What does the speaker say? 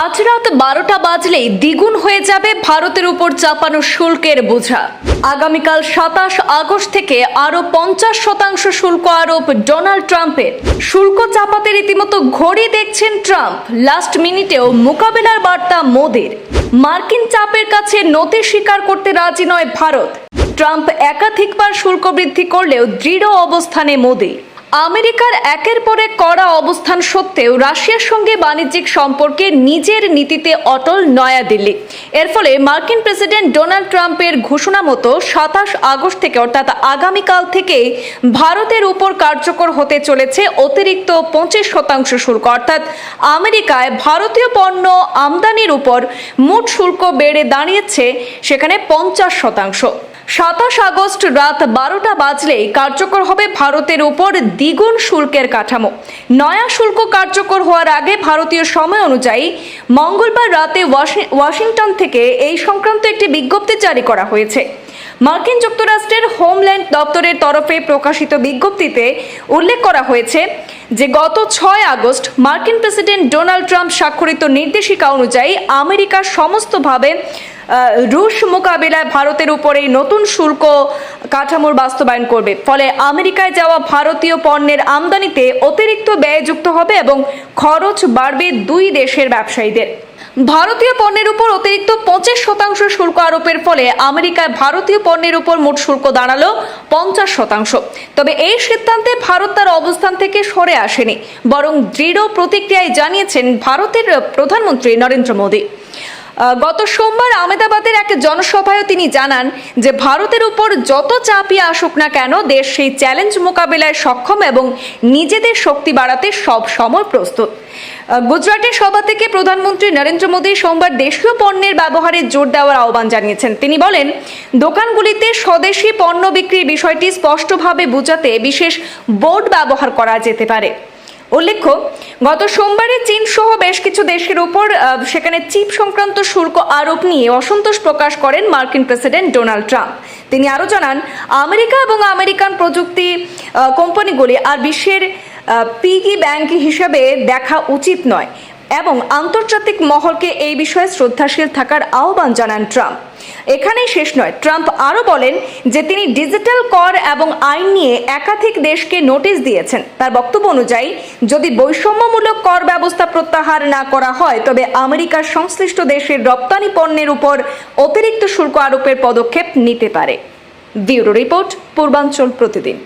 আজ রাত বারোটা বাজলেই দ্বিগুণ হয়ে যাবে ভারতের উপর চাপানো শুল্কের বোঝা। আগামীকাল সাতাশ আগস্ট থেকে আরও পঞ্চাশ শতাংশ শুল্ক আরোপ ডোনাল্ড ট্রাম্পের। শুল্ক চাপাতে রীতিমতো ঘড়ি দেখছেন ট্রাম্প। লাস্ট মিনিটেও মোকাবেলার বার্তা মোদের। মার্কিন চাপের কাছে নতি স্বীকার করতে রাজি নয় ভারত। ট্রাম্প একাধিকবার শুল্ক বৃদ্ধি করলেও দৃঢ় অবস্থানে মোদি। আমেরিকার একের পর কড়া অবস্থান সত্ত্বেও রাশিয়ার সঙ্গে বাণিজ্যিক সম্পর্কে নিজের নীতিতে অটল নয়াদিল্লি। এর ফলে মার্কিন প্রেসিডেন্ট ডোনাল্ড ট্রাম্পের ঘোষণা মতো সাতাশ আগস্ট থেকে অর্থাৎ আগামীকাল থেকে ভারতের উপর কার্যকর হতে চলেছে অতিরিক্ত পঁচিশ শতাংশ শুল্ক। অর্থাৎ আমেরিকায় ভারতীয় পণ্য আমদানির উপর মোট শুল্ক বেড়ে দাঁড়িয়েছে সেখানে পঞ্চাশ শতাংশ। সাতাশ আগস্ট রাত বারোটা বাজলেই কার্যকর হবে ভারতের উপর দ্বিগুণ শুল্কের কাঠামো। নয়া শুল্ক কার্যকর হওয়ার আগে ভারতীয় সময় অনুযায়ী মঙ্গলবার রাতে ওয়াশিংটন থেকে এই সংক্রান্ত একটি বিজ্ঞপ্তি জারি করা হয়েছে। মার্কিন যুক্তরাষ্ট্রের হোমল্যান্ড দপ্তরের তরফে প্রকাশিত বিজ্ঞপ্তিতে উল্লেখ করা হয়েছে যে গত ছয় আগস্ট মার্কিন প্রেসিডেন্ট ডোনাল্ড ট্রাম্প স্বাক্ষরিত নির্দেশিকা অনুযায়ী আমেরিকা সমস্তভাবে রুশ মোকাবিলায় ভারতের উপর নতুন শুল্ক কাঠামোর বাস্তবায়ন করবে। ফলে আমেরিকায় যাওয়া ভারতীয় পণ্যের আমদানিতে অতিরিক্ত ব্যয় যুক্ত হবে এবং খরচ বাড়বে দুই দেশের ব্যবসায়ীদের। ভারতীয় পণ্যের উপর অতিরিক্ত পঁচিশ শতাংশ শুল্ক আরোপের ফলে আমেরিকায় ভারতীয় পণ্যের উপর মোট শুল্ক দাঁড়াল পঞ্চাশ শতাংশ। তবে এই সিদ্ধান্তে ভারত তার অবস্থান থেকে সরে আসেনি, বরং দৃঢ় প্রতিক্রিয়ায় জানিয়েছেন ভারতের প্রধানমন্ত্রী নরেন্দ্র মোদী। গত সোমবার আহমেদাবাদের এক জনসভায় তিনি জানান যে ভারতের উপর যত চাপই আসুক না কেন, দেশ সেই চ্যালেঞ্জ মোকাবিলায় সক্ষম এবং নিজেদের শক্তি বাড়াতে সব সময় প্রস্তুত। গুজরাটের সভা থেকে প্রধানমন্ত্রী নরেন্দ্র মোদী সোমবার দেশীয় পণ্যের ব্যবহারে জোর দেওয়ার আহ্বান জানিয়েছেন। তিনি বলেন, দোকানগুলিতে স্বদেশি পণ্য বিক্রির বিষয়টি স্পষ্টভাবে বোঝাতে বিশেষ বোর্ড ব্যবহার করা যেতে পারে। উল্লেখ্য, গত সোমবারে চীন সহ বেশ কিছু দেশের উপর সেখানে চিপ সংক্রান্ত শুল্ক আরোপ নিয়ে অসন্তোষ প্রকাশ করেন মার্কিন প্রেসিডেন্ট ডোনাল্ড ট্রাম্প। তিনি আরও জানান, আমেরিকা এবং আমেরিকান প্রযুক্তি কোম্পানিগুলি আর বিশ্বের পিগি ব্যাংক হিসাবে দেখা উচিত নয় এবং আন্তর্জাতিক মহলকে এই বিষয়ে শ্রদ্ধাশীল থাকার আহ্বান জানান ট্রাম্প। এখানেই শেষ নয়। ট্রাম্প আরও বলেন যে তিনি ডিজিটাল কর এবং আইন নিয়ে একাধিক দেশকে নোটিশ দিয়েছেন। তার বক্তব্য অনুযায়ী, যদি বৈষম্যমূলক কর ব্যবস্থা প্রত্যাহার না করা হয়, তবে আমেরিকার সংশ্লিষ্ট দেশের রপ্তানি পণ্যের উপর অতিরিক্ত শুল্ক আরোপের পদক্ষেপ নিতে পারে। ব্যুরো রিপোর্ট, পূর্বাঞ্চল প্রতিদিন।